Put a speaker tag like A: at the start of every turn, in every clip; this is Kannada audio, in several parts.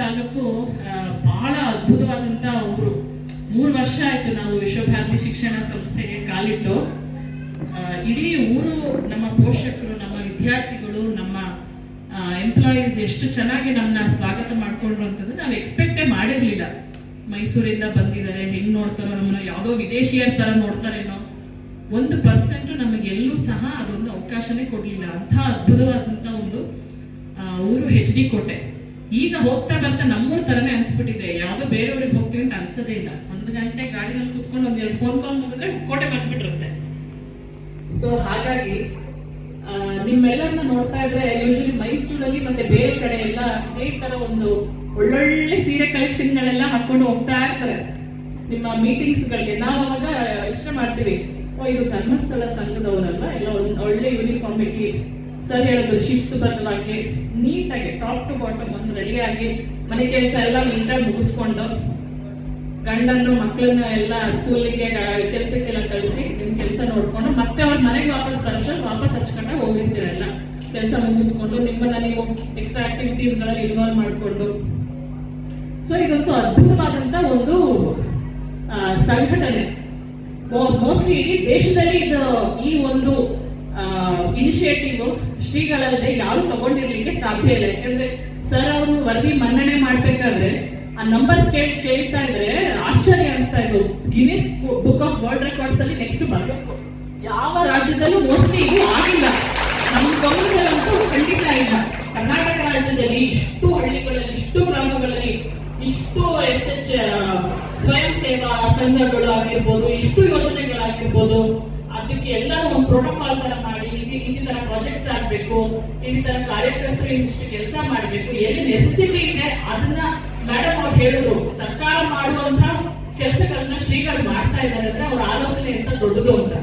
A: ತಾಲೂಕು ಬಹಳ ಅದ್ಭುತವಾದಂತ ಊರು. ಮೂರು ವರ್ಷ ಆಯ್ತು ನಾವು ವಿಶ್ವಭಾರತಿ ಶಿಕ್ಷಣ ಸಂಸ್ಥೆಗೆ ಕಾಲಿಟ್ಟು. ಇಡೀ ಊರು, ನಮ್ಮ ಪೋಷಕರು, ನಮ್ಮ ವಿದ್ಯಾರ್ಥಿಗಳು, ನಮ್ಮ ಎಂಪ್ಲಾಯೀಸ್ ಎಷ್ಟು ಚೆನ್ನಾಗಿ ನಮ್ಮನ್ನ ಸ್ವಾಗತ ಮಾಡ್ಕೊಂಡ್ರು ಅಂತಂದ್ರೆ ನಾವು ಎಕ್ಸ್ಪೆಕ್ಟೇ ಮಾಡಿರ್ಲಿಲ್ಲ. ಮೈಸೂರಿಂದ ಬಂದಿದ್ದಾರೆ, ಹೆಂಗ್ ನೋಡ್ತಾರೋ, ನಮ್ಮನ್ನ ಯಾವುದೋ ವಿದೇಶಿಯರ ತರ ನೋಡ್ತಾರೇನೋ. ಒಂದು ಪರ್ಸೆಂಟ್ ನಮಗೆಲ್ಲೂ ಸಹ ಅದೊಂದು ಅವಕಾಶನೇ ಕೊಡ್ಲಿಲ್ಲ. ಅಂಥ ಅದ್ಭುತವಾದಂಥ ಒಂದು ಊರು ಹೆಚ್ ಡಿ ಕೋಟೆ. ಈಗ ಹೋಗ್ತಾ ಬರ್ತಾ ನಮ್ಮೂರ್ ತರನೇ ಅನ್ಸ್ಬಿಟ್ಟಿದೆ. ಯಾವ್ದೋ ಬೇರೆಯವ್ರಿಗೆ ಹೋಗ್ತೀವಿ ಅಂತ ಅನ್ಸೋದೇ ಇಲ್ಲ. ಒಂದು ಗಂಟೆ ಗಾಡಿನಲ್ಲಿ ಕುತ್ಕೊಂಡು ಒಂದ್ ಎರಡು ಫೋನ್ ಕಾಲ್ ಮಾಡಿದ್ರೆ ಕೋಟೆ ಬಂದ್ಬಿಟ್ಟಿರುತ್ತೆ. ಸೊ ಹಾಗಾಗಿ ನಿಮ್ಮೆಲ್ಲರನ್ನ ನೋಡ್ತಾ ಇದ್ರೆ ಯೂಶಲಿ ಮೈಸೂರಲ್ಲಿ ಮತ್ತೆ ಬೇರೆ ಕಡೆ ಎಲ್ಲ ಈ ತರ ಒಂದು ಒಳ್ಳೊಳ್ಳೆ ಸೀರೆ ಕಲೆಕ್ಷನ್ಗಳೆಲ್ಲ ಹಾಕೊಂಡು ಹೋಗ್ತಾ ಇರ್ತಾರೆ. ನಿಮ್ಮ ಮೀಟಿಂಗ್ಸ್ ಗಳಿಗೆ ನಾವು ಅವಾಗ ಇಷ್ಟ ಮಾಡ್ತೀವಿ, ಓ, ಇದು ಧರ್ಮಸ್ಥಳ ಸಂಘದವರಲ್ಲ ಎಲ್ಲ ಒಂದು ಒಳ್ಳೆ ಯೂನಿಫಾರ್ಮ್ ಸರ್ ಹೇಳಿದ್ರು ಶಿಸ್ತುಬದ್ಧವಾಗಿ ನೀಟಾಗಿ ಟಾಪ್ ಟು ಬಾಟಮ್ ಒಂದು ರೆಡಿಯಾಗಿ ಮನೆ ಕೆಲಸ ಎಲ್ಲ ನೀಟಾಗಿ ಮುಗಿಸ್ಕೊಂಡು, ಗಂಡನ್ನು, ಮಕ್ಕಳನ್ನ ಎಲ್ಲ ಸ್ಕೂಲಿಗೆ ಕೆಲಸಕ್ಕೆಲ್ಲ ಕಳಿಸಿ ನಿಮ್ಮ ಕೆಲಸ ನೋಡ್ಕೊಂಡು, ಮತ್ತೆ ಅವ್ರ ಮನೆಗೆ ವಾಪಸ್ ಕಳಿಸ್ ವಾಪಸ್ ಹಚ್ಕೊಂಡೆ ಹೋಗಿರ್ತೀರಲ್ಲ ಕೆಲಸ ಮುಗಿಸ್ಕೊಂಡು, ನಿಮ್ಮನ್ನ ನೀವು ಎಕ್ಸ್ಟ್ರಾ ಆಕ್ಟಿವಿಟೀಸ್ಗಳಲ್ಲಿ ಇನ್ವಾಲ್ವ್ ಮಾಡಿಕೊಂಡು. ಸೊ ಇದೊಂದು ಅದ್ಭುತವಾದಂತ ಒಂದು ಸಂಘಟನೆ. ಮೋಸ್ಟ್ಲಿ ಇಡೀ ದೇಶದಲ್ಲಿ ಇದು ಈ ಒಂದು ಇನಿಷಿಯೇಟಿವ್ ಶ್ರೀಗಳಲ್ಲದೆ ಯಾರು ತಗೊಂಡಿರ್ಲಿಕ್ಕೆ ಸಾಧ್ಯ ಇಲ್ಲ. ಯಾಕಂದ್ರೆ ಸರ್ ಅವರು ವರದಿ ಮನ್ನಣೆ ಮಾಡ್ಬೇಕಾದ್ರೆ ಆ ನಂಬರ್ಸ್ ಕೇಳ್, ಕೇಳ್ತಾ ಇದ್ರೆ ಆಶ್ಚರ್ಯ ಅನಿಸ್ತಾ ಇತ್ತು. Guinness book of world records ಅಲ್ಲಿ ನೆಕ್ಸ್ಟ್ ಬರಬೇಕು. ಯಾವ ರಾಜ್ಯದಲ್ಲೂ ಮೋಸ್ಟ್ಲಿ ಇದು ಆಗಿಲ್ಲ. ನಮ್ಮ ಗಮನದಲ್ಲಂತೂ ಖಂಡಿತ ಇಲ್ಲ. ಕರ್ನಾಟಕ ರಾಜ್ಯದಲ್ಲಿ ಇಷ್ಟು ಹಳ್ಳಿಗಳಲ್ಲಿ, ಇಷ್ಟು ಗ್ರಾಮಗಳಲ್ಲಿ, ಇಷ್ಟು ಎಸ್ ಎಚ್ ಸ್ವಯಂ ಸೇವಾ ಸಂಘಗಳು ಆಗಿರ್ಬೋದು, ಇಷ್ಟು ಯೋಜನೆಗಳಾಗಿರ್ಬೋದು ಅದಕ್ಕೆ ಎಲ್ಲರೂ ಒಂದು ಪ್ರೋಟೋಕಾಲ್ ತರ ಮಾಡಿ ಈ ಈ ತರ ಪ್ರಾಜೆಕ್ಟ್ಸ್ ಆಗ್ಬೇಕು, ಈ ತರ ಕಾರ್ಯಕರ್ತರು ಇಷ್ಟು ಕೆಲಸ ಮಾಡಬೇಕು, ಎಲ್ಲಿ ನೆಸೆಸಿಟಿ ಇದೆ, ಅದನ್ನ ಮೇಡಮ್ ಅವ್ರು ಹೇಳಿದ್ರು, ಸರ್ಕಾರ ಮಾಡುವಂತ ಕೆಲಸಗಳನ್ನ ಶ್ರೀಗಳು ಮಾಡ್ತಾ ಇದ್ದಾರೆ ಅಂದ್ರೆ ಅವ್ರ ಆಲೋಚನೆ ಎಂತ ದೊಡ್ಡದು ಅಂತ.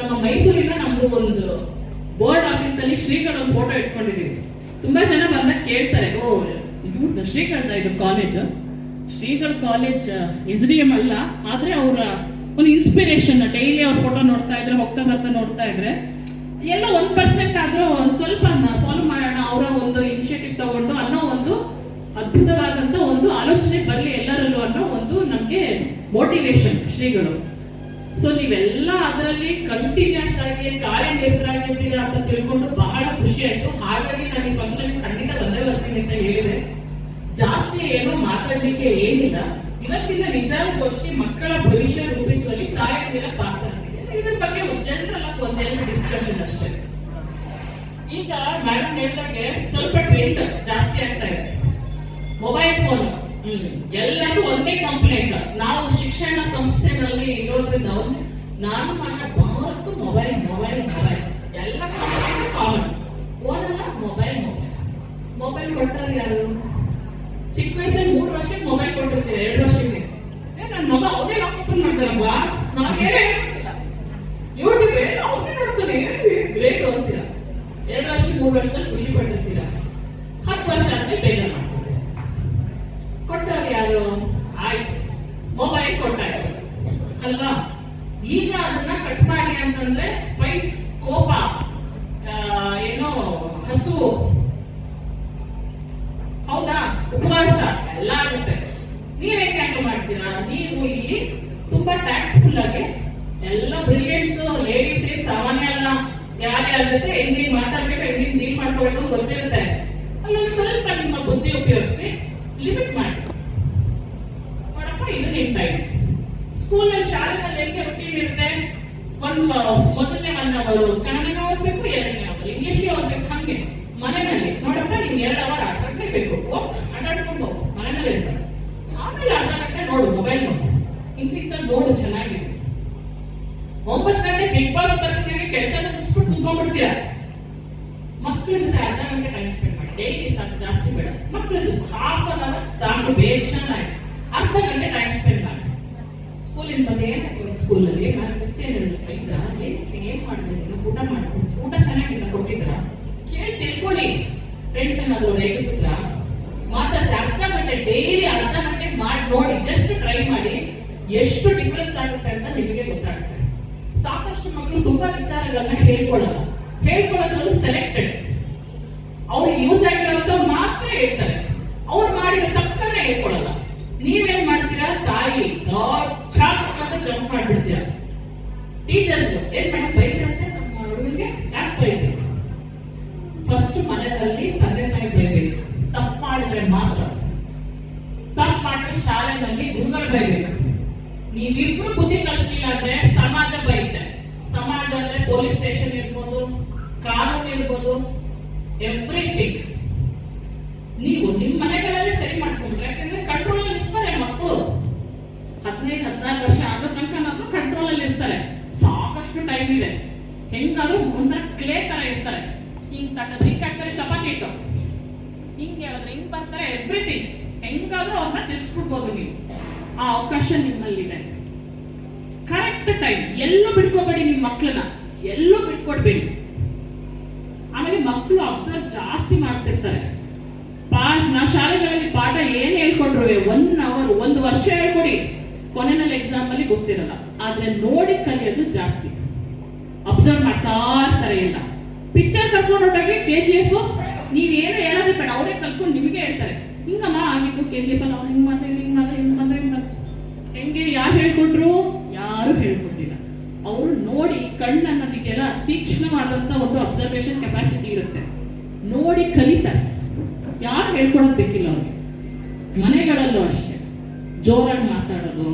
A: ನಮ್ಮ ಮೈಸೂರಿನ ನಮ್ದು ಒಂದು ಬೋರ್ಡ್ ಆಫೀಸ್ ಅಲ್ಲಿ ಶ್ರೀಗಳ ಒಂದು ಫೋಟೋ ಇಟ್ಕೊಂಡಿದೀವಿ. ತುಂಬಾ ಜನ ಬಂದಾಗ ಕೇಳ್ತಾರೆ, ಓ ಇದು ಶ್ರೀಗಳದ ಇದು ಕಾಲೇಜ್ ಶ್ರೀಗಳ ಕಾಲೇಜ್ ಎಸ್ ಡಿ ಎಂ ಅಲ್ಲ, ಆದ್ರೆ ಅವರ ಒಂದು ಇನ್ಸ್ಪಿರೇಷನ್ ಡೈಲಿ ಅವ್ರ ಫೋಟೋ ನೋಡ್ತಾ ಇದ್ರೆ ಹೋಗ್ತಾ ಬರ್ತಾ ನೋಡ್ತಾ ಇದ್ರೆ, ಎಲ್ಲ ಒಂದ್ ಪರ್ಸೆಂಟ್ ಆದ್ರೂ ಒಂದ್ ಸ್ವಲ್ಪ ಫಾಲೋ ಮಾಡೋಣ, ಅವರ ಒಂದು ಇನಿಷಿಯೇಟಿವ್ ತಗೊಂಡು ಅನ್ನೋ ಒಂದು ಅದ್ಭುತವಾದಂತ ಒಂದು ಆಲೋಚನೆ ಬರಲಿ ಎಲ್ಲರಲ್ಲೂ ಅನ್ನೋ ಒಂದು ನಮ್ಗೆ ಮೋಟಿವೇಶನ್ ಶ್ರೀಗಳು. ಸೊ ನೀವೆಲ್ಲ ಅದರಲ್ಲಿ ಕಂಟಿನ್ಯೂಸ್ ಆಗಿ ಕಾರ್ಯನಿರತರಾಗಿದ್ದೀರಾ ಅಂತ ತಿಳ್ಕೊಂಡು ಬಹಳ ಖುಷಿ ಆಯ್ತು. ಹಾಗಾಗಿ ನಾನು ಈ ಫಂಕ್ಷನ್ ಖಂಡಿತ ಬಂದೇ ಬರ್ತೀನಿ ಅಂತ ಹೇಳಿದೆ. ಜಾಸ್ತಿ ಏನೋ ಮಾತಾಡ್ಲಿಕ್ಕೆ ಏನಿಲ್ಲ. ಇವತ್ತಿನ ವಿಚಾರಗೋಷ್ಠಿ ಮಕ್ಕಳ ಭವಿಷ್ಯ ರೂಪಿಸುವಲ್ಲಿ ತಾಯಂದಿರ ಪಾತ್ರ. ಅಂತಿದೆ ಇದ್ರ ಬಗ್ಗೆ ಜನರಲ್ಲ ಆಗಿ ಒಂದೆರಡು ಡಿಸ್ಕಷನ್ ಅಷ್ಟೇ. ಈಗ ಮೇಡಮ್ ಹೇಳ್ದಾಗೆ ಸ್ವಲ್ಪ ಟ್ರೆಂಡ್ ಜಾಸ್ತಿ ಆಗ್ತಾ ಇದೆ. ಮೊಬೈಲ್ ಫೋನ್ ಎಲ್ಲರೂ ಒಂದೇ ಕಂಪ್ಲೇಂಟ್ ನಾವು ಶಿಕ್ಷಣ ಸಂಸ್ಥೆನಲ್ಲಿ ಇರೋದ್ರಿಂದ ಒಂದು ನಾನು ಮನ ಬಹಳತ್ತು ಮೊಬೈಲ್ ಮೊಬೈಲ್ ಮೊಬೈಲ್ ಎಲ್ಲ ಕಾಮನ್ ಫೋನ್ ಅಲ್ಲ ಮೊಬೈಲ್ ಮೊಬೈಲ್ ಮೊಬೈಲ್ ಕೊಟ್ಟರು ಯಾರು? ಚಿಕ್ಕ ವಯಸ್ಸಲ್ಲಿ ಮೂರು ವರ್ಷಕ್ಕೆ ಮೊಬೈಲ್ ಕೊಟ್ಟಿರ್ತೀವಿ ಎರಡು ವರ್ಷಕ್ಕೆ. ನನ್ನ ಮಗ ಅವನೇ ಓಪನ್ ಮಾಡ್ತಾರಪ್ಪ ನಾವೇನೇ ಯೂಟ್ಯೂಬ್ ಅವನೇ ನೋಡ್ತಾನೆ ಗ್ರೇಟ್ ಅಂತೀರ ಎರಡು ವರ್ಷ ಮೂರು ವರ್ಷದಲ್ಲಿ ಖುಷಿ ಪಟ್ಟಿರ್ತೀರ ಹತ್ತು ವರ್ಷ ಆದ್ಮೇಲೆ ಬೇಜಾರು ಮಾಡ್ಕೊತೀರ ಕೊಟ್ಟವ್ರು ಯಾರು ಆಯ್ತು ಮೊಬೈಲ್ ಕೊಟ್ಟಾಯ್ತು ಅಲ್ವಾ ಈಗ ಅದನ್ನ ಕಟ್ ಮಾಡಿ ಅಂತಂದ್ರೆ ಫೈಟ್ಸ್ ಕೋಪ ಆ, ಏನೋ ಹಸು ಹೌದಾ ಉಪವಾಸ ಎಲ್ಲ ಆಗುತ್ತೆ ನೀವ್ ಹೇಗೆ ಹ್ಯಾಂಡಲ್ ಮಾಡ್ತೀರಾ ನೀವು ಇಲ್ಲಿ ತುಂಬಾ ಟ್ಯಾಕ್ಟ್ಫುಲ್ ಆಗಿ ಬ್ರಿಲಿಯಂಟ್ಸ್ ಲೇಡೀಸ್ ಏನ್ ಸಾಮಾನ್ಯ ಅಲ್ಲ. ಯಾರ್ಯಾರ ಜೊತೆ ಹೆಂಗ್ ಮಾತಾಡ್ಬೇಕು ಹೆಂಗ್ ಡೀಲ್ ಮಾಡ್ಕೋಬೇಕು ಗೊತ್ತಿರುತ್ತೆ. ಅಲ್ಲಿ ಸ್ವಲ್ಪ ನಿಮ್ಮ ಬುದ್ಧಿ ಉಪಯೋಗಿಸಿ ಲಿಮಿಟ್ ಮಾಡಿ. ನೋಡಪ್ಪ, ಇದು ನಿಮ್ ಟೈಮ್ ಸ್ಕೂಲಲ್ಲಿ ಶಾಲೆನಲ್ಲಿ ಹೆಂಗೆ ರುಟೀನ್ ಇರುತ್ತೆ? ಒಂದು ಮೊದಲನೇ ಒನ್ ಅವರು ಕನ್ನಡನೇ ಓದ್ಬೇಕು, ಎರಡನೇ ಅವರು ಇಂಗ್ಲಿಷ್ ಓದ್ಬೇಕು, ಹಂಗೆ. ಮನೆಯಲ್ಲಿ. ನೋಡಪ್ಪ, ನಿಮ್ಗೆ ಎರಡು ಅವರ್ ಆಟ ಆಡ್ಲೇಬೇಕು ಆಟ ಆಡ್ಕೊಂಡು ಹೋಗು ಮನೆಯಲ್ಲಿ ಇರ್ತಾರೆ ಆಮೇಲೆ ಅರ್ಧ ಗಂಟೆ ನೋಡು ಮೊಬೈಲ್ ನೋಡು ಇಂತಿಂತ ನೋಡು ಚೆನ್ನಾಗಿದೆ ಒಂಬತ್ತು ಗಂಟೆ ಬಿಗ್ ಬಾಸ್ ಬರ್ತಿದ್ದಾಗ ಕೆಲಸ ಮುಗಿಸ್ಬಿಟ್ಟು ಕುತ್ಕೊಂಡ್ಬಿಡ್ತೀರ ಮಕ್ಕಳ ಜೊತೆ ಅರ್ಧ ಗಂಟೆ ಟೈಮ್ ಸ್ಪೆಂಡ್ ಮಾಡಿ ಡೈಲಿ ಸಾಕು ಜಾಸ್ತಿ ಬೇಡ ಮಕ್ಕಳ ಜೊತೆ ಹಾಫ್ ಅನ್ ಅವರ್ ಸಾಕು ಆಯ್ತು ಅರ್ಧ ಗಂಟೆ ಟೈಮ್ ಸ್ಪೆಂಡ್ ಮಾಡಿ. ಸ್ಕೂಲಿನ ಬಗ್ಗೆ ಏನಾಯ್ತು ಸ್ಕೂಲಲ್ಲಿ ನಾನು ಮಿಸ್ ಏನಿಲ್ಲ ಇದ್ದ ಏನಕ್ಕೆ ಏನ್ ಮಾಡಿದೆ? ನೀನು ಊಟ ಮಾಡ್ಕೊಂಡು ಊಟ ಚೆನ್ನಾಗಿಲ್ಲ ಕೊಟ್ಟಿದ್ರ ಕೇಳಿ ತಿಳ್ಕೊಳ್ಳಿ. ಫ್ರೆಂಡ್ಸ್ ಏನಾದ್ರು ರೇಗಿಸಿದ್ರ ಮಾತಾಡ್ಸಿ ಅರ್ಧ ಗಂಟೆ ಡೈಲಿ ಅರ್ಧ ಗಂಟೆ ಮಾಡಿ, ನೋಡಿ ಜಸ್ಟ್ ಟ್ರೈ ಮಾಡಿ ಎಷ್ಟು ಡಿಫ್ರೆನ್ಸ್ ಆಗುತ್ತೆ ಅಂತ ನಿಮಗೆ ಗೊತ್ತಾಗುತ್ತೆ. ಸಾಕಷ್ಟು ಮಕ್ಕಳು ತುಂಬಾ ವಿಚಾರಗಳನ್ನ ಹೇಳ್ಕೊಳ್ಳಲ್ಲ. ಹೇಳ್ಕೊಳ್ಳೋದ್ರಲ್ಲೂ ಸೆಲೆಕ್ಟೆಡ್ ಅವ್ರಿಗೆ ಯೂಸ್ ಆಗಿರೋ ಮಾತ್ರ ಹೇಳ್ತಾರೆ. ಅವ್ರು ಮಾಡಿರೋ ಏನ್ ಮೇಡಮ್ ಬೈದ್ರಂತೆ ನಮ್ಮ ಹುಡುಗರಿಗೆ ಯಾಕೆ ಬೈದ್ರು ಫಸ್ಟ್ ಮನೆಯಲ್ಲಿ ತಂದೆ ತಾಯಿ ಬೈಬೇಕು. ತಪ್ಪು ಮಾಡಿದ್ರೆ ಮಾತ್ರ. ತಪ್ಪು ಮಾಡಿದ್ರೆ ಶಾಲೆಯಲ್ಲಿ ಗುರುಗಳು ಬೈಬೇಕು. ನೀವಿಬ್ರು ಬುದ್ಧಿ ಕಲಿಸಲಿಲ್ಲ ಅಂದ್ರೆ ಸಮಾಜ ಬೈತೆ. ಸಮಾಜ ಅಂದ್ರೆ ಪೊಲೀಸ್ ಸ್ಟೇಷನ್ ಇರ್ಬೋದು, ಕಾನೂನು ಇರ್ಬೋದು ಎವ್ರಿಥಿಂಗ್ ನೀವು ನಿಮ್ಮ ಮನೆಗಳಲ್ಲಿ ಸರಿ ಮಾಡ್ಕೊಂಡ್ರೆ, ಯಾಕಂದ್ರೆ ಕಂಟ್ರೋಲ್ ಅಲ್ಲಿ ಇರ್ತಾರೆ ಮಕ್ಕಳು ಹದಿನೈದು ಹದಿನಾರು ವರ್ಷ ಆಗೋ ತನಕ ನಾವು ಕಂಟ್ರೋಲ್ ಅಲ್ಲಿ ಇರ್ತಾರೆ ಸಾಕಷ್ಟು ಟೈಮ್ ಹೆಂಗಾದ್ರೂ ಒಂಥರ ಕ್ಲೇ ತರ ಇರ್ತಾರೆ. ಹಿಂಗ್ ತಟ್ಟದ್ರೆ, ಹಿಂಗ್ ಹಾಕ್ತಾರೆ, ಚಪಾತಿ ಇಟ್ಟು ಹಿಂಗ್ ಹೇಳಿದ್ರೆ, ಹಿಂಗ್ ಬರ್ತಾರೆ ಎವ್ರಿಥಿಂಗ್ ಹೆಂಗಾದ್ರೂ ಅವ್ರನ್ನ ತಿರ್ಗಿಸ್ಬಿಡ್ಬೋದು ನೀವು. ಆ ಅವಕಾಶ ನಿಮ್ಮಲ್ಲಿದೆ. ಕರೆಕ್ಟ್ ಟೈಮ್ ಎಲ್ಲೂ ಬಿಟ್ಕೋಬೇಡಿ ನಿಮ್ಮ ಮಕ್ಕಳನ್ನ ಎಲ್ಲೂ ಬಿಟ್ಕೊಡ್ಬೇಡಿ. ಆಮೇಲೆ ಮಕ್ಕಳು ಅಬ್ಸರ್ವ್ ಜಾಸ್ತಿ ಮಾಡ್ತಿರ್ತಾರೆ. ಪಾಠ ನಾವು ಶಾಲೆಗಳಲ್ಲಿ ಪಾಠ ಏನ್ ಹೇಳ್ಕೊಟ್ರು ಒನ್ ಅವರ್ ಒಂದು ವರ್ಷ ಹೇಳ್ಕೊಡಿ. ಕೊನೆಯಲ್ಲಿ ಎಕ್ಸಾಮ್ ಅಲ್ಲಿ ಗೊತ್ತಿರಲ್ಲ. ಆದ್ರೆ ನೋಡಿ ಕಲಿಯೋದು ಜಾಸ್ತಿ. ಅಬ್ಸರ್ವ್ ಮಾಡ್ತಾ ಇರ್ತಾರೆ ಎಲ್ಲ. ಪಿಕ್ಚರ್ ಕರ್ಕೊಂಡು ಹೊರಟಾಗೆ ಕೆ ಜಿ ಎಫ್ ನೀವೇನು ಹೇಳೋದೇ ಬೇಡ, ಅವರೇ ಕಲ್ತ್ಕೊಂಡು ನಿಮಗೆ ಹೇಳ್ತಾರೆ. ಹಿಂಗಮ್ಮ ಆಗಿದ್ದು ಕೆ ಜಿ ಎಫ್ ಅಲ್ಲಿ, ಅವ್ರು ಹಿಂಗೆ ಮಾತಾಡಿ ಹಿಂಗ್ ಮಾಡ್ದೆ ಹಿಂಗೆ ಮಾತಾಡಿ ಹಿಂಗೆ ಹೆಂಗೆ ಯಾರು ಹೇಳ್ಕೊಟ್ರು? ಯಾರು ಹೇಳ್ಕೊಟ್ಟಿಲ್ಲ. ಅವರು ನೋಡಿ ಕಣ್ಣು ಅನ್ನೋದಕ್ಕೆಲ್ಲ ತೀಕ್ಷ್ಣವಾದಂತ ಒಂದು ಅಬ್ಸರ್ವೇಷನ್ ಕೆಪಾಸಿಟಿ ಇರುತ್ತೆ. ನೋಡಿ ಕಲಿತಾರೆ. ಯಾರು ಹೇಳ್ಕೊಡೋದು ಬೇಕಿಲ್ಲ ಅವ್ರಿಗೆ. ಮನೆಗಳಲ್ಲೂ ಅಷ್ಟೇ. ಜೋರಾಗಿ ಮಾತಾಡೋದು.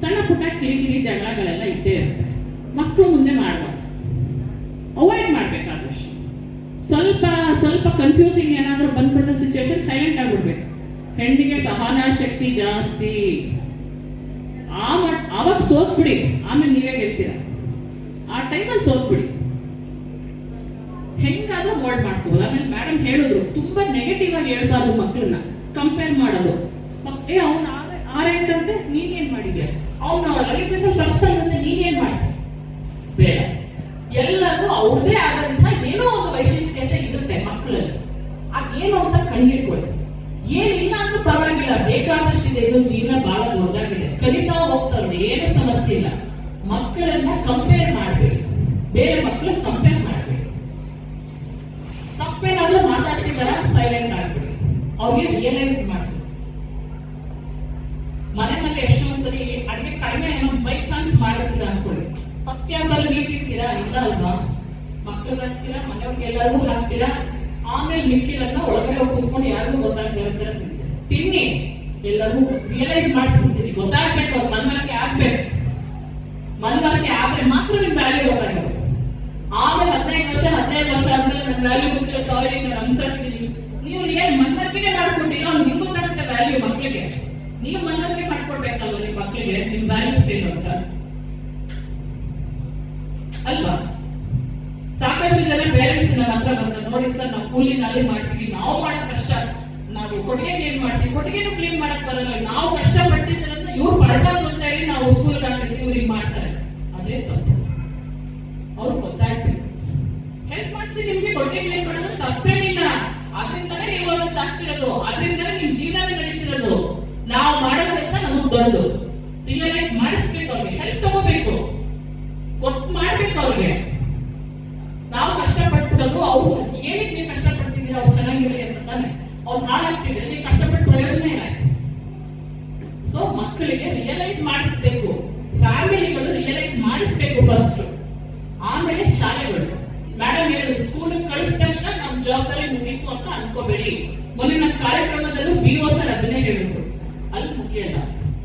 A: ಸಣ್ಣ ಪುಟ್ಟ ಕಿರಿಕಿರಿ ಜಗಳಗಳೆಲ್ಲ ಇದ್ದೇ ಇರುತ್ತೆ. ಮಕ್ಕಳು ಮುಂದೆ ಮಾಡಬಾರ್ದು ಅವಾಯ್ಡ್ ಮಾಡಬೇಕಾದಷ್ಟು. ಸ್ವಲ್ಪ ಸ್ವಲ್ಪ ಕನ್ಫ್ಯೂಸಿಂಗ್ ಏನಾದರೂ ಬಂದ್ಬಿಟ್ಟ ಸಿಚುವೇಶನ್ ಸೈಲೆಂಟ್ ಆಗಿಬಿಡ್ಬೇಕು. ಹೆಣ್ಣಿಗೆ ಸಹನ ಶಕ್ತಿ ಜಾಸ್ತಿ. ಆ ಅವಾಗ ಸೋತ್ಬಿಡಿ. ಆಮೇಲೆ ನೀವೇ ಗೆಲ್ತೀರ. ಆ ಟೈಮಲ್ಲಿ ಸೋತ್ಬಿಡಿ. ಹೆಂಗಾದ್ರೂ ವರ್ಡ್ ಮಾಡ್ಕೋಬೋದು. ಆಮೇಲೆ ಮೇಡಮ್ ಹೇಳಿದ್ರು, ತುಂಬಾ ನೆಗೆಟಿವ್ ಆಗಿ ಹೇಳ್ಬಾರ್ದು ಮಕ್ಕಳನ್ನ. ಕಂಪೇರ್ ಮಾಡೋದು. ಏ, ಅವ್ನು ಆರ್ ಎಂಟಂತೆ ನೀನೇನ್ ಮಾಡಿದ್ಯಾ? ಅವ್ನು ಅಲ್ಲಿ ಫಸ್ಟ್ ಬಂದಂತೆ ನೀನೇನ್ ಮಾಡ್ತೀಯ ಬೇಡ ಎಲ್ಲರಿಗೂ ಅವ್ರದೇ ಆದಂತ ಏನೋ ಒಂದು ವೈಶಿಷ್ಟ್ಯತೆ ಇರುತ್ತೆ ಮಕ್ಕಳಲ್ಲಿ. ಅದೇನು ಅಂತ ಕಂಡಿಡ್ಕೊಳ್ಳಿ ಏನಿಲ್ಲ ಅಂತ ಪರವಾಗಿಲ್ಲ. ಬೇಕಾದಷ್ಟಿದೆ. ಇದು ಜೀವನ ಬಹಳ ದೊಡ್ಡದಾಗಿದೆ. ಕಲಿತಾ ಹೋಗ್ತಾರೆ ಏನು ಸಮಸ್ಯೆ ಇಲ್ಲ. ಮಕ್ಕಳನ್ನ ಕಂಪೇರ್ ಮಾಡಬೇಡಿ. ಬೇರೆ ಮಕ್ಕಳು ಕಂಪೇರ್ ಮಾಡಬೇಡಿ. ತಪ್ಪೇನಾದ್ರೂ ಮಾತಾಡ್ತಿದಾರ ಸೈಲೆಂಟ್ ಆಗ್ಬಿಡಿ. ಅವ್ರಿಗೆ ರಿಯಲೈಸ್ ಮಾಡಿಸಿ. ಮನೆಯಲ್ಲಿ ಎಷ್ಟೊಂದ್ಸರಿ ಅಡಿಗೆ ಕಡಿಮೆ ಏನೋ ಬೈ ಚಾನ್ಸ್ ಮಾಡಿರ್ತೀರ ಅನ್ಕೊಳ್ಳಿ. ಫಸ್ಟ್ ಯಾವ್ದಾದ್ರು ತರ ನೀರ್ ತಿಂತೀರಾ ಇಲ್ಲ ಅಲ್ವಾ ಮಕ್ಕಳಿಗೆ ಹಾಕ್ತೀರಾ? ಮನೆಯವ್ರಿಗೆ ಎಲ್ಲರಿಗೂ ಹಾಕ್ತೀರಾ? ಆಮೇಲೆ ಮಿಕ್ಕಿರನ್ನ ಒಳಗಡೆ ಹೋಗಿ ಕೂತ್ಕೊಂಡು ಯಾರಿಗೂ ಗೊತ್ತಾಗದೇ ತಿನ್ನಿ. ಎಲ್ಲರಿಗೂ ರಿಯಲೈಸ್ ಮಾಡಿಸ್ಬಿಡ್ತೀನಿ ಗೊತ್ತಾಗ್ಬೇಕು, ಅವ್ರ ಮನವರಿಕೆ ಆಗ್ಬೇಕು. ಮನವರಿಕೆ ಆದ್ರೆ ಮಾತ್ರ ನಿಮ್ ವ್ಯಾಲ್ಯೂ ಗೊತ್ತಾಗೋದು ಆಮೇಲೆ ಹದಿನೈದು ವರ್ಷ ಹದಿನೈದು ವರ್ಷ ಆದ್ಮೇಲೆ ನನ್ನ ವ್ಯಾಲ್ಯೂ ಗೊತ್ತಿಲ್ಲ ಸಾರಿ ನಾನು ಅನ್ಸಾಕಿದ್ದೀನಿ ನೀವು ಏನ್ ಮನವರಿಕೆನೆ ಮಾಡ್ಕೊಂಡಿಲ್ಲ ಅವ್ನು ನಿಮ್ಗೆ ಗೊತ್ತಾಗುತ್ತೆ ವ್ಯಾಲ್ಯೂ ಮಕ್ಳಿಗೆ. ನೀವು ಮನವರಿಕೆ ಮಾಡ್ಕೊಡ್ಬೇಕಲ್ವ ನಿಮ್ಮ ಮಕ್ಳಿಗೆ? ನಿಮ್ ವ್ಯಾಲ್ಯೂಸ್ ಏನು ಅಂತ. ಅಲ್ವಾ? ಸಾಕಷ್ಟು ಜನ ಪೇರೆಂಟ್ಸ್ ನನ್ನ ಹತ್ರ ಬಂದ ನೋಡಿ ಸರ್, ನಾವು ಕೂಲಿನಲ್ಲಿ ಮಾಡ್ತೀವಿ. ನಾವು ಮಾಡೋ ಕಷ್ಟ. ನಾವು ಕೊಟ್ಟಿಗೆ ಕ್ಲೀನ್ ಮಾಡ್ತೀವಿ. ಕೊಟ್ಟಿಗೆನೂ ಕ್ಲೀನ್ ಮಾಡಕ್ ಬರಲ್ಲ. ನಾವು ಕಷ್ಟ ಪಟ್ಟಿದ್ರನ್ನ ಇವ್ರು ಪಡ್ಬಾರ್ದು ಅಂತ ಹೇಳಿ ನಾವು ಸ್ಕೂಲ್ಗೆ ಹಾಕಿರ್ತೀವಿ ಇವ್ರಿಗೆ ಮಾಡ್ತಾರೆ. ಅದೇ ತಪ್ಪು. ಅವ್ರು ಗೊತ್ತಾಗ್ಬೇಕು. ಹೆಲ್ಪ್ ಮಾಡಿಸಿ ನಿಮ್ಗೆ ಕೊಟ್ಟಿಗೆ ಕ್ಲೀನ್ ಮಾಡೋದು ತಪ್ಪೇನಿಲ್ಲ. ಅದರಿಂದನೇ ನೀವು ಅವ್ರನ್ನ ಸಾಕ್ತಿರೋದು. ಅದ್ರಿಂದಲೇ ನಿಮ್ ಜೀವನ ನಡೀತಿರೋದು. ನಾವು ಮಾಡೋ ಕೆಲಸ ನಮಗ್ ಬಂದು. ರಿಯಲೈಸ್ ಕಷ್ಟಪಟ್ಬಿಡೋದು ಅವ್ರು ಏನಕ್ಕೆ ನೀವು ಕಷ್ಟಪಡ್ತಿದ್ದೀರಾ? ಅವ್ರು ಚೆನ್ನಾಗಿರಲಿ ಅಂತ ತಾನೆ. ಅವ್ರು ಹಾಳಾಗ್ತಿದ್ರೆ ನೀವು ಕಷ್ಟಪಟ್ಟು ಪ್ರಯೋಜನ ಏನಾಯ್ತು? ಸೊ ಮಕ್ಕಳಿಗೆ ರಿಯಲೈಸ್ ಮಾಡಿಸ್ಬೇಕು. ಫ್ಯಾಮಿಲಿಗಳು ರಿಯಲೈಸ್ ಮಾಡಿಸ್ಬೇಕು ಫಸ್ಟ್ ಆಮೇಲೆ ಶಾಲೆಗಳು. ಮೇಡಮ್ ಹೇಳಿದ್ರು ಸ್ಕೂಲ್ ಕಳಿಸಿದ ತಕ್ಷಣ ನಮ್ ಜವಾಬ್ದಾರಿ ಮುಗೀತು ಅಂತ ಅನ್ಕೋಬೇಡಿ. ಮೊನ್ನೆ ಕಾರ್ಯಕ್ರಮದಲ್ಲೂ ಬಿ ಓ ಸರ್ ಅದನ್ನೇ ಹೇಳಿದ್ರು. ಅಲ್ಲಿ ಮುಗಿಯಲ್ಲ.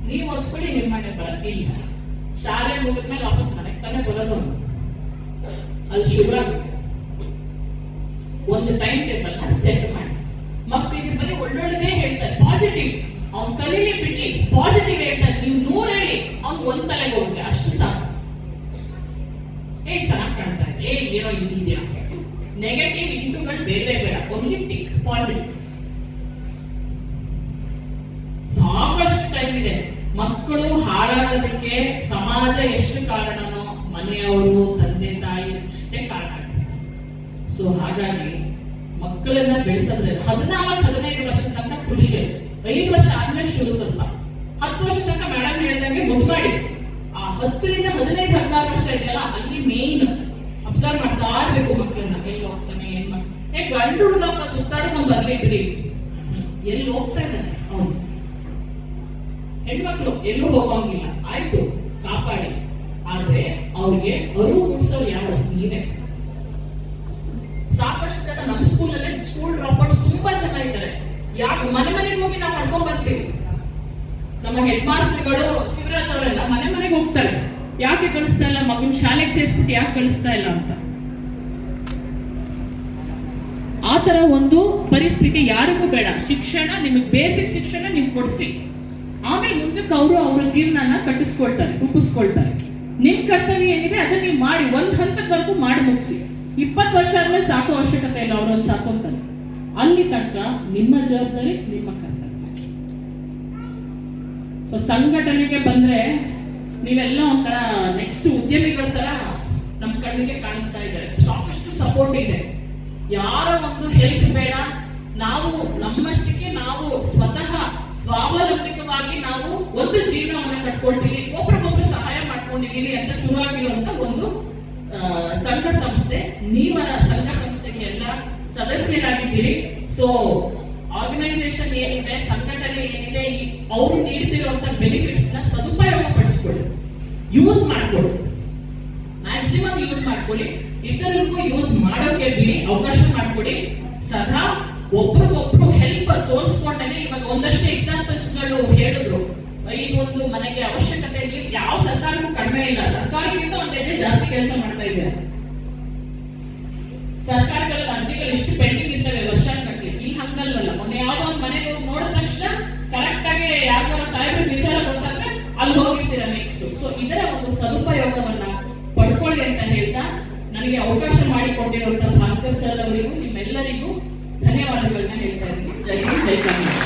A: ನೀವು ಓದಿಸ್ಕೊಳ್ಳಿ ನಿರ್ಮಾಣ ಬರ ಇಲ್ಲ. ಶಾಲೆ ಮುಗಿದ್ಮೇಲೆ ವಾಪಸ್ ಮನೆಗೆ ತಾನೇ ಬರೋದು. ಅಲ್ಲಿ ಶುಭ ಆಗುತ್ತೆ. ಒಂದು ಟೈಮ್ ಟೇಬಲ್ನ ಸೆಟ್ ಮಾಡಿ. ಮಕ್ಕಳಿಗೆ ಬರೀ ಒಳ್ಳೊಳ್ಳೆದೇ ಹೇಳ್ತಾರೆ ಪಾಸಿಟಿವ್ ಅವ್ನು ಕಲೀಲಿ ಬಿಡ್ಲಿ ಪಾಸಿಟಿವ್ ಹೇಳ್ತಾರೆ. ನೀವು ನೂರ್ ಹೇಳಿ, ಅವ್ನು ಒಂದ್ ತಲೆಗೆ ಹೋಗುತ್ತೆ, ಅಷ್ಟು ಸಾಕು. ಏ, ಚೆನ್ನಾಗಿ ಕಾಣ್ತಾರೆ ಏ, ಏನೋ ಇದೆಯಾ ನೆಗೆಟಿವ್ ಇಂಟುಗಳು ಬೇರೆ ಬೇಡ ಒನ್ಲಿ ಟಿಕ್ ಪಾಸಿಟಿವ್ ಸಾಕಷ್ಟು ಟೈಮ್ ಇದೆ. ಮಕ್ಕಳು ಹಾಳಾಗೋದಕ್ಕೆ ಸಮಾಜ ಎಷ್ಟು ಕಾರಣನೋ, ಮನೆಯವರು, ತಂದೆ, ತಾಯಿ, ಅಷ್ಟೇ ಕಾರಣ. ಸೊ ಹಾಗಾಗಿ ಮಕ್ಕಳನ್ನ ಬೆಳೆಸಂದ್ರೆ ಹದಿನಾಲ್ಕು, ಹದಿನೈದು ವರ್ಷ ತನಕ ಕೃಷಿ ಐದು ವರ್ಷ ಆದ್ಮೇಲೆ ಶುರು ಸ್ವಲ್ಪ. ಹತ್ತು ವರ್ಷ ತನಕ ಮೇಡಮ್ ಹೇಳ್ದಂಗೆ ಮುಟ್ಮಾಡಿ ಆ ಹತ್ತರಿಂದ ಹದಿನೈದು, ಹದಿನಾರು ವರ್ಷ ಇದೆಯಲ್ಲ, ಅಲ್ಲಿ ಮೇನ್ ಅಬ್ಸರ್ವ್ ಮಾಡ್ತಾ ಇರ್ಬೇಕು ಮಕ್ಕಳನ್ನ. ಎಲ್ಲಿ ಹೋಗ್ತಾನೆ, ಏನ್ ಏ, ಗಂಡು ಹುಡುಗಪ್ಪ ಸುತ್ತಾಡ್ಕೊಂಡ್ ಬರ್ಲಿ ಬಿಡಿ. ಎಲ್ಲಿ ಹೋಗ್ತಾ ಇದ್ದಾನೆ? ಅವನು ಹೆಣ್ಮಕ್ಳು ಎಲ್ಲೂ ಹೋಗೋಂಗಿಲ್ಲ. ಆಯ್ತು, ಕಾಪಾಡಿ. ಆದ್ರೆ ಅವ್ರಿಗೆ ಅರಿವು ಇದ್ದಾರೆ ಯಾಕೆ ಮನೆ ಮನೆಗೆ ಹೋಗಿ ನಾವು ಕರ್ಕೊಂಡ್ ಬರ್ತೀವಿ ನಮ್ಮ ಹೆಡ್ ಮಾಸ್ಟರ್ಗಳು ಶಿವರಾಜ್ ಅವರೆಲ್ಲ ಮನೆ ಮನೆಗೆ ಹೋಗ್ತಾರೆ. ಯಾಕೆ ಕಳಿಸ್ತಾ ಇಲ್ಲ? ಮಗನ್ ಶಾಲೆಗೆ ಸೇರಿಸ್ಬಿಟ್ಟು ಯಾಕೆ ಕಳಿಸ್ತಾ ಇಲ್ಲ ಅಂತ. ಆ ತರ ಒಂದು ಪರಿಸ್ಥಿತಿ ಯಾರಿಗೂ ಬೇಡ. ಶಿಕ್ಷಣ, ನಿಮಗೆ ಬೇಸಿಕ್ ಶಿಕ್ಷಣ ನೀವು ಕೊಡಿಸಿ. ಆಮೇಲೆ ಮುಂದಕ್ಕೆ ಅವರು ಅವರ ಜೀವನನ ಕಟ್ಟಿಸ್ಕೊಳ್ತಾರೆ ರೂಪಿಸ್ಕೊಳ್ತಾರೆ ನಿಮ್ ಕರ್ತವ್ಯ ಏನಿದೆ ಅದನ್ನ ನೀವು ಮಾಡಿ, ಒಂದ್ ಹಂತದವರೆಗೂ ಮಾಡಿ ಮುಗಿಸಿ. ಇಪ್ಪತ್ತು ವರ್ಷ ಆದ್ಮೇಲೆ ಸಾಕೋ ಅವಶ್ಯಕತೆ ಇಲ್ಲ, ಅವ್ರೊಂದು ಸಾಕೊಂತಾರೆ ಅಲ್ಲಿ ತನಕ ನಿಮ್ಮ ಜವಾಬ್ದಾರಿ, ನಿಮ್ಮ ಕರ್ತವ್ಯ. ಸೊ ಸಂಘಟನೆಗೆ ಬಂದ್ರೆ ನೀವೆಲ್ಲ ಒಂಥರ ನೆಕ್ಸ್ಟ್ ಉದ್ಯಮಿಗಳ ತರ ನಮ್ಮ ಕಣ್ಣಿಗೆ ಕಾಣಿಸ್ತಾ ಇದ್ದಾರೆ. ಸಾಕಷ್ಟು ಸಪೋರ್ಟ್ ಇದೆ. ಯಾರ ಒಂದು ಹೆಲ್ಪ್ ಬೇಡ. ನಾವು ನಮ್ಮಷ್ಟಕ್ಕೆ ನಾವು ಸ್ವತಃ ಸ್ವಾವಲಂಬಿಕವಾಗಿ ನಾವು ಒಂದು ಜೀವನವನ್ನು ಕಟ್ಕೊಳ್ತೀವಿ, ಒಬ್ರಿಗೊಬ್ರು ಸಹಾಯ ಮಾಡ್ಕೊಂಡಿದ್ದೀವಿ ಅಂತ ಶುರುವಾಗಿರುವಂತ ಒಂದು ಸಂಘ ಸಂಸ್ಥೆ, ನೀವರ ಸಂಘ ಸಂಸ್ಥೆಗೆ ಎಲ್ಲ ಸದಸ್ಯರಾಗಿದ್ದೀರಿ. ಸೊ ಆರ್ಗನೈಸೇಷನ್ ಏನಿದೆ ಸಂಘಟನೆ ಏನಿದೆ ಅವ್ರು ನೀಡ್ತಿರುವಂತ ಬೆನಿಫಿಟ್ಸ್ನ ಸದುಪಯೋಗ ಪಡಿಸ್ಕೊಳ್ಳಿ ಯೂಸ್ ಮಾಡ್ಕೊಳ್ಳಿ. ಮ್ಯಾಕ್ಸಿಮಮ್ ಯೂಸ್ ಮಾಡ್ಕೊಳ್ಳಿ. ಇತರರಿಗೂ ಯೂಸ್ ಮಾಡೋಕೆ ಬಿಡಿ, ಅವಕಾಶ ಮಾಡ್ಕೊಡಿ. ಸದಾ ಒಬ್ರಿಗೊಬ್ರು ಹೆಲ್ಪ್ ತೋರಿಸ್ಕೊಂಡಾಗ ಇವಾಗ ಒಂದಷ್ಟು ಎಕ್ಸಾಂಪಲ್ಸ್ಗಳು ಹೇಳಿದ್ರು. ಈ ಒಂದು ಮನೆಗೆ ಅವಶ್ಯಕತೆ ಯಾವ ಸರ್ಕಾರಕ್ಕೂ ಕಡಿಮೆ ಇಲ್ಲ. ಸರ್ಕಾರಕ್ಕಿಂತ ಒಂದ್ ಜಾಸ್ತಿ ಕೆಲಸ ಮಾಡ್ತಾ ಇದೆ ಸರ್ಕಾರಗಳ ಅರ್ಜಿಗಳು ಎಷ್ಟು ಪೆಂಡಿಂಗ್ ಇರ್ತವೆ ವರ್ಷ ಇಲ್ಲಿ ಹಂಗಲ್ವಲ್ಲ. ಮೊನ್ನೆ ಯಾವ್ದೋ ಒಂದು ಮನೆಗೆ ಹೋಗಿ ನೋಡಿದ ತಕ್ಷಣ ಕರೆಕ್ಟ್ ಆಗಿ ಯಾವ್ದಾರ ಸಾಹೇಬ್ರ ವಿಚಾರ ಗೊತ್ತಾದ್ರೆ ಅಲ್ಲಿ ಹೋಗಿರ್ತೀರ ನೆಕ್ಸ್ಟ್ ಸೊ ಇದರ ಒಂದು ಸದುಪಯೋಗವನ್ನ ಪಡ್ಕೊಳ್ಳಿ ಅಂತ ಹೇಳ್ತಾ ನನಗೆ ಅವಕಾಶ ಮಾಡಿಕೊಟ್ಟಿರುವಂತಹ ಭಾಸ್ಕರ್ ಸರ್ ಅವರಿಗೂ ನಿಮ್ಮೆಲ್ಲರಿಗೂ ಧನ್ಯವಾದಗಳನ್ನ ಹೇಳ್ತಾ ಇದ್ದೀನಿ. ಜೈ ಜೈ